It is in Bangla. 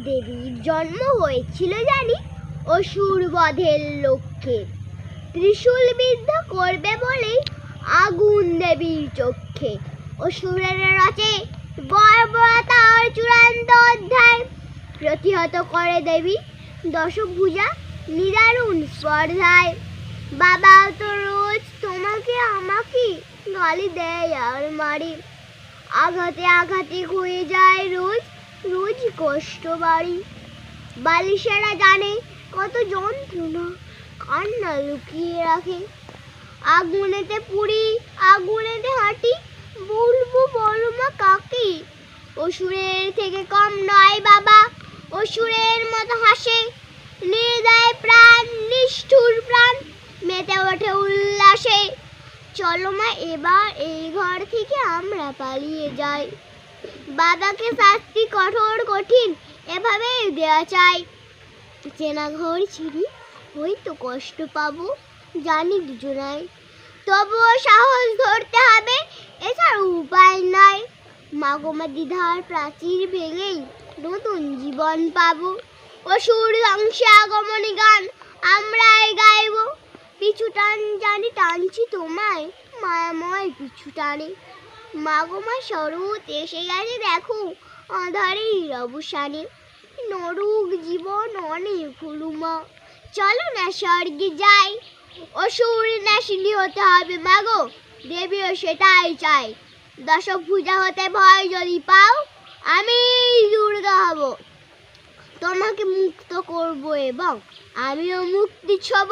দেবীর জন্ম হয়েছিল জানি অসুর বধের লক্ষ্যে। ত্রিশূল বিদ্ধ করবে বলেই আগুন দেবীর চক্ষে। অসুরের রচে বর্বরতার চূড়ান্ত অধ্যায়। প্রতিহত করে দেবী দশভুজা নিদারুণ স্পর্ধায়। বাবা তো রোজ তোমাকে আমাকে গালি দেয় আর মারে। আঘাতে আঘাতে হয়ে যায় রোজ রোজ কষ্ট বাড়ি। বালিশেরা জানে কত যন্ত্রণা, কান্না লুকিয়ে রাখে। আগুনেতে পুরি আগুনেতে হাঁটি, বলব বলো মা কাকে? অসুরের থেকে কম নয় বাবা, অসুরের মতো হাসে। নিয়ে দেয় প্রাণ, নিষ্ঠুর প্রাণ, মেতে ওঠে উল্লাসে। চলো মা, এবার এই ঘর থেকে আমরা পালিয়ে যাই। বাবাকে শাস্তি কঠোর, কঠিন, এভাবেই দেওয়া চাই। চেনা ঘর ছিড়ি হয়তো কষ্ট পাবো, জানি দুজনাই। তবুও সাহস ধরতে হবে, এছাড়া উপায় নাই। মাগমা দ্বিধার প্রাচীর ভেঙেই নতুন জীবন পাবো। অসুর ধ্বংসে আগমনী গান আমরাই গাইব। পিছু টান, জানি টানছি তোমায়, মায়াময় পিছু টানে। মাগমা স্বরূপ এসে গেছে দেখো। আধারের অবসানে নরুক জীবন অনেক হুলুমা চলো না স্বর্গে যাই। অসুর নাশিনী হতে হবে মাগো দেবীও সেটাই চাই দশভুজা হতে ভয় যদি পাও, আমি দুর্গা হব। তোমাকে মুক্ত করব এবং আমিও মুক্তি ছব।